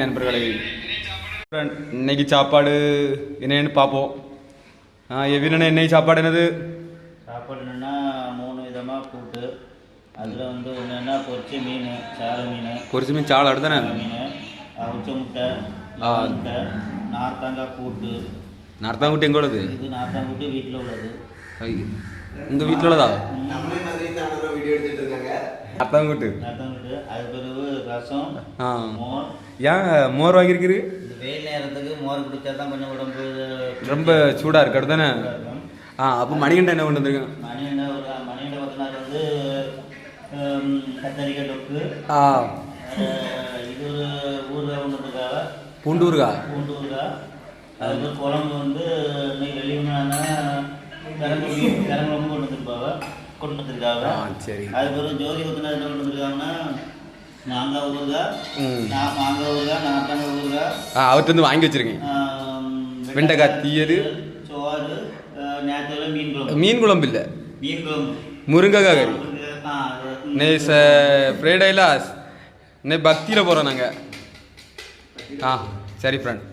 நண்பர்களே. இன்னைக்கு சாப்பாடு என்னன்னு பார்ப்போம். எவின இன்னைக்கு சாப்பாடு என்னது? சாப்பாடு என்னென்னா மூணு விதமாக கூட்டு. அதில் வந்து என்னென்னா பொரிச்ச மீன் சேலை மீன். பொரிச்சு மீன் சாலை அடுத்தானே மீன் அவிச்ச முட்டை. முட்டை நார்த்தாங்காய் கூட்டு. நடத்தாங்குட்டி எங்க உள்ளது? இது நார்த்தாங்குட்டி வீட்டில் உள்ளது. உங்க வீட்டில் உள்ளதா? நடத்தாங்குட்டு நார்த்தாங்குட்டி அது பிறகு ரசம் ஏன் மோர் வாங்கியிருக்குது வெயில் நேரத்துக்கு மோர் குடிச்சா தான் கொஞ்சம் உடம்பு ரொம்ப சூடாக இருக்கு இருக்கும் ஆ அப்போ மணிகண்டன் என்ன கொண்டு வந்திருக்கேன் மணி என்ன ஒரு மணி என்ன பத்து நாள் வந்து கத்தரிக்காய் தொக்கு. ஆ. இது ஒரு ஊறுகாய் ஒன்று இருக்காக பூண்டூருக்கா பூண்டு ஊறுகாய் அதுக்கு குழம்பு வந்து இன்னைக்கு வெளியுனான கிழங்கு கிழங்கு கொண்டு வந்துருப்பாங்க கொண்டு வந்திருக்காங்க சரி. அது பிறகு ஜோதி ஊற்றினா என்ன கொண்டு வந்திருக்காங்கன்னா மாங்காய் ம். நான் மாங்காய் ஊறுகாய் நாட்டாங்காய் ஊறுகாய் ஆ அவர்கிட்ட வந்து வாங்கி வச்சிருக்கேன் வெண்டைக்காய் தீயது. சோறு அஹ், நேத்துல மீன் குழம்பு. மீன் குழம்பு இல்லை. மீன் குழம்பு. முருங்கைக்காய் கறி. நே ச ஃப்ரைடேல நே பக்தியில் போகிறோம் நாங்கள் ஆ சரி ஃப்ரெண்ட்